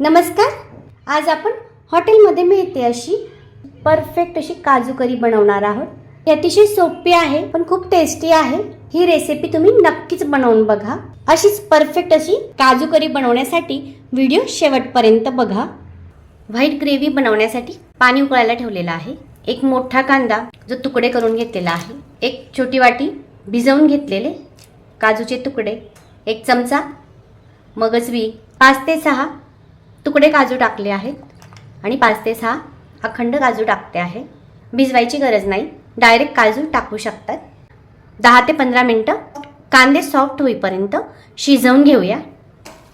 नमस्कार. आज आपण हॉटेलमध्ये मिळते अशी परफेक्ट अशी काजू करी बनवणार आहोत. ही अतिशय सोपी आहे पण खूप टेस्टी आहे. ही रेसिपी तुम्ही नक्कीच बनवून बघा. अशीच परफेक्ट अशी काजू करी बनवण्यासाठी व्हिडिओ शेवटपर्यंत बघा. व्हाईट ग्रेव्ही बनवण्यासाठी पाणी उकळायला ठेवलेलं आहे. एक मोठा कांदा जो तुकडे करून घेतलेला आहे. एक छोटी वाटी भिजवून घेतलेले काजूचे तुकडे. एक चमचा मगजवी पाच ते सहा तुकडे काजू टाकले आहेत. आणि पाच ते सहा अखंड काजू टाकते आहे. भिजवायची गरज नाही. डायरेक्ट काजू टाकू शकतात. दहा ते पंधरा मिनटं कांदे सॉफ्ट होईपर्यंत शिजवून घेऊया.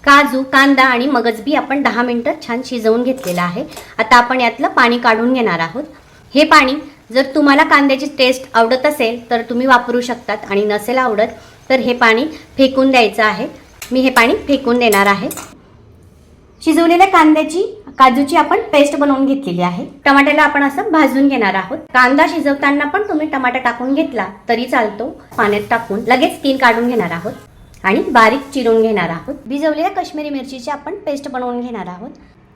काजू कांदा आणि मगजबी आपण दहा मिनटं छान शिजवून घेतलेलं आहे. आता आपण यातलं पाणी काढून घेणार आहोत. हे पाणी जर तुम्हाला कांद्याची टेस्ट आवडत असेल तर तुम्ही वापरू शकतात. आणि नसेल आवडत तर हे पाणी फेकून द्यायचं आहे. मी हे पाणी फेकून देणार आहे. शिजवलेल्या कांद्याची काजूची आपण पेस्ट बनवून घेतलेली आहे. टमाट्याला आपण असं भाजून घेणार आहोत. कांदा शिजवताना पण तुम्ही टमाटा टाकून घेतला तरी चालतो. पाण्यात टाकून लगेच स्किन काढून घेणार आहोत. आणि बारीक चिरून घेणार आहोत. भिजवलेल्या काश्मीरी मिरचीची आपण पेस्ट बनवून घेणार आहोत.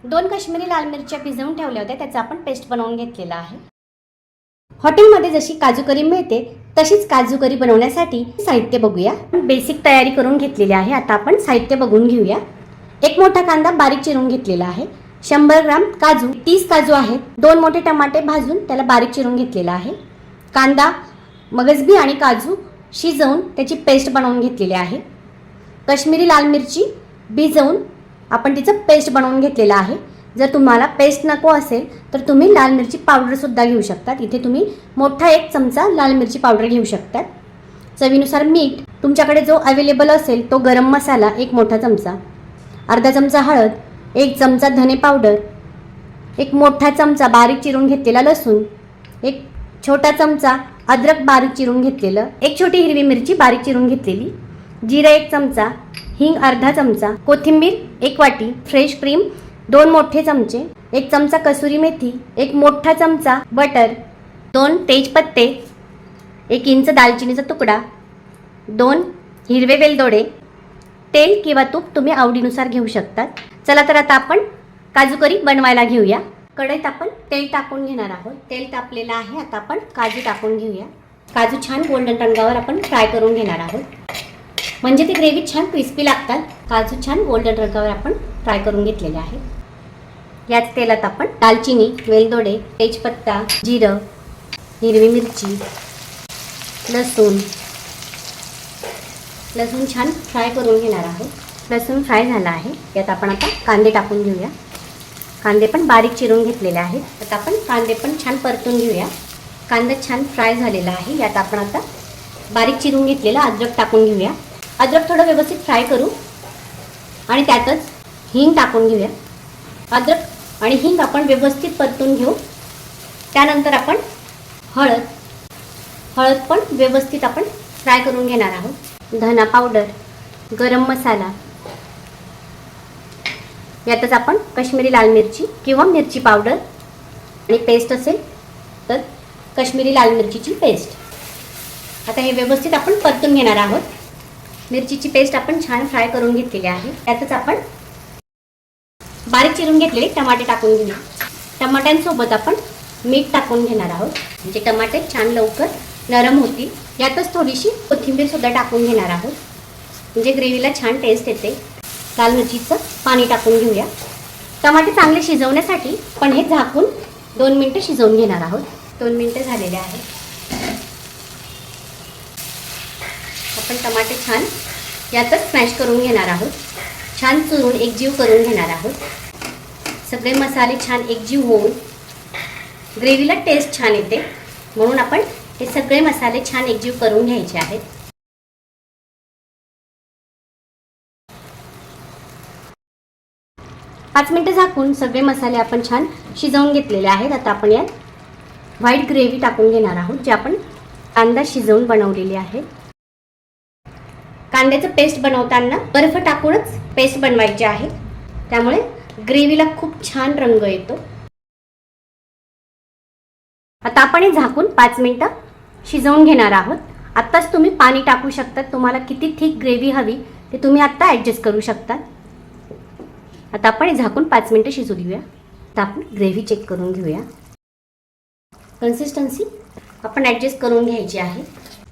दोन काश्मीरी लाल मिरच्या भिजवून ठेवल्या होत्या त्याचा आपण पेस्ट बनवून घेतलेला आहे. हॉटेलमध्ये जशी काजू करी मिळते तशीच काजू करी बनवण्यासाठी साहित्य बघूया. बेसिक तयारी करून घेतलेली आहे. आता आपण साहित्य बघून घेऊया. एक मोठा कांदा बारीक चिरून घेतलेला आहे. शंभर ग्राम काजू तीस काजू आहेत. दोन मोठे टमाटे भाजून त्याला बारीक चिरून घेतलेला आहे. कांदा मगजबी आणि काजू शिजवून त्याची पेस्ट बनवून घेतलेली आहे. कश्मीरी लाल मिरची भिजवून आपण तिचं पेस्ट बनवून घेतलेलं आहे. जर तुम्हाला पेस्ट नको असेल तर तुम्ही लाल मिरची पावडरसुद्धा घेऊ शकतात. इथे तुम्ही मोठा एक चमचा लाल मिरची पावडर घेऊ शकतात. चवीनुसार मीठ तुमच्याकडे जो अवेलेबल असेल तो गरम मसाला एक मोठा चमचा. अर्धा चमचा हळद एक चमचा धने पावडर एक मोठा चमचा बारीक चिरून घेतलेला लसूण एक छोटा चमचा अद्रक बारीक चिरून घेतलेलं एक छोटी हिरवी मिरची बारीक चिरून घेतलेली जिरा एक चमचा हिंग अर्धा चमचा कोथिंबीर एक वाटी फ्रेश क्रीम दोन मोठे चमचे एक चमचा कसुरी मेथी एक मोठा चमचा बटर दोन तेजपत्ते एक इंच दालचिनीचा तुकडा दोन हिरवे वेलदोडे तेल किंवा तूप तुम्ही आवडीनुसार घेऊ शकतात. चला तर आता आपण काजू करी बनवायला घेऊया. कढईत आपण तेल टाकून घेणार आहोत. तेल तापलेलं आहे. आता आपण काजू टाकून घेऊया. काजू छान गोल्डन रंगावर आपण फ्राय करून घेणार आहोत. म्हणजे ती ग्रेव्ही छान क्रिस्पी लागतात. काजू छान गोल्डन रंगावर आपण फ्राय करून घेतलेले आहे. याच तेलात आपण दालचिनी वेलदोडे तेजपत्ता जिरं हिरवी मिरची लसूण लसूण छान फ्राय करून घेणार आहोत. लसूण फ्राय झाला आहे. यात आपण आता कांदे टाकून घेऊया. कांदे पण बारीक चिरून घेतलेले आहेत. आता आपण कांदे पण छान परतून घेऊया. कांदा छान फ्राय झालेला आहे. यात आपण आता बारीक चिरून घेतलेलं अद्रक टाकून घेऊया. अद्रक थोडं व्यवस्थित फ्राय करू. आणि त्यातच हिंग टाकून घेऊया. अद्रक आणि हिंग आपण व्यवस्थित परतून घेऊ. त्यानंतर आपण हळद. हळद पण व्यवस्थित आपण फ्राय करून घेणार आहोत. धना पावडर गरम मसाला. यातच आपण कश्मीरी लाल मिरची किंवा मिरची पावडर आणि पेस्ट असेल तर कश्मीरी लाल मिरचीची पेस्ट आता हे व्यवस्थित आपण परतून घेणार आहोत. मिरचीची पेस्ट आपण छान फ्राय करून घेतलेली आहे. त्यातच आपण बारीक चिरून घेतलेले टमाटे टाकून घेऊ टमाट्यांसोबत आपण मीठ टाकून घेणार आहोत. म्हणजे टमाटे छान लवकर नरम होती. यातच थोडीशी कोथिंबीरसुद्धा टाकून घेणार आहोत. म्हणजे ग्रेव्हीला छान टेस्ट येते. लाल मिरचीचं पाणी टाकून घेऊया. टमाटे चांगले शिजवण्यासाठी पण हे झाकून दोन मिनटं शिजवून घेणार आहोत. दोन मिनटं झालेले आहेत. आपण टमाटे छान यातच स्मॅश करून घेणार आहोत. छान चुरून एकजीव करून घेणार आहोत. सगळे मसाले छान एकजीव होऊन ग्रेव्हीला टेस्ट छान येते. म्हणून आपण हे सगळे मसाले छान एकजीव करून घ्यायचे आहेत. पाच मिनटं झाकून सगळे मसाले आपण छान शिजवून घेतलेले आहेत. आता आपण यात व्हाईट ग्रेव्ही टाकून घेणार आहोत जे आपण कांदा शिजवून बनवलेली आहे. कांद्याचं पेस्ट बनवताना बर्फ टाकूनच पेस्ट बनवायची आहे. त्यामुळे ग्रेव्हीला खूप छान रंग येतो. आता आपण हे झाकून पाच मिनटं शिजवून घेणार आहोत. आत्ताच तुम्ही पाणी टाकू शकता. तुम्हाला किती थिक ग्रेव्ही हवी ते तुम्ही आत्ता ॲडजस्ट करू शकता आता आपण झाकून पाच मिनटं शिजू देऊया आता आपण ग्रेव्ही चेक करून घेऊया. कन्सिस्टन्सी आपण ॲडजस्ट करून घ्यायची आहे.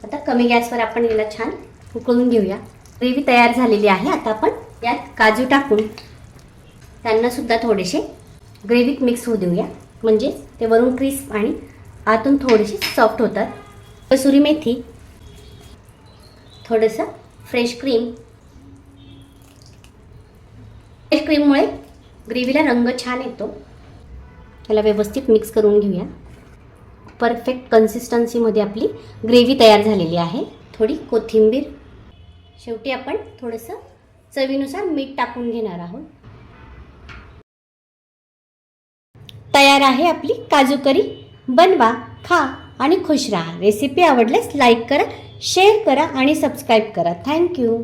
आता कमी गॅसवर आपण याला छान उकळून घेऊया. ग्रेव्ही तयार झालेली आहे. आता आपण यात काजू टाकून त्यांनासुद्धा थोडेसे ग्रेव्हीत मिक्स होऊ देऊया. म्हणजे ते वरून क्रिस्प आणि आतून थोडेसे सॉफ्ट होतात. कसुरी मेथी थोडंसं फ्रेश क्रीम फ्रेश क्रीममुळे ग्रेव्हीला रंग छान येतो. त्याला व्यवस्थित मिक्स करून घेऊया. परफेक्ट कन्सिस्टन्सीमध्ये आपली ग्रेव्ही तयार झालेली आहे. थोडी कोथिंबीर. शेवटी आपण थोडंसं चवीनुसार मीठ टाकून घेणार आहोत. तयार आहे आपली काजू करी. बनवा खा. आणि खुश राहा. रेसिपी आवडल्यास लाईक करा शेअर करा आणि सबस्क्राईब करा. थँक्यू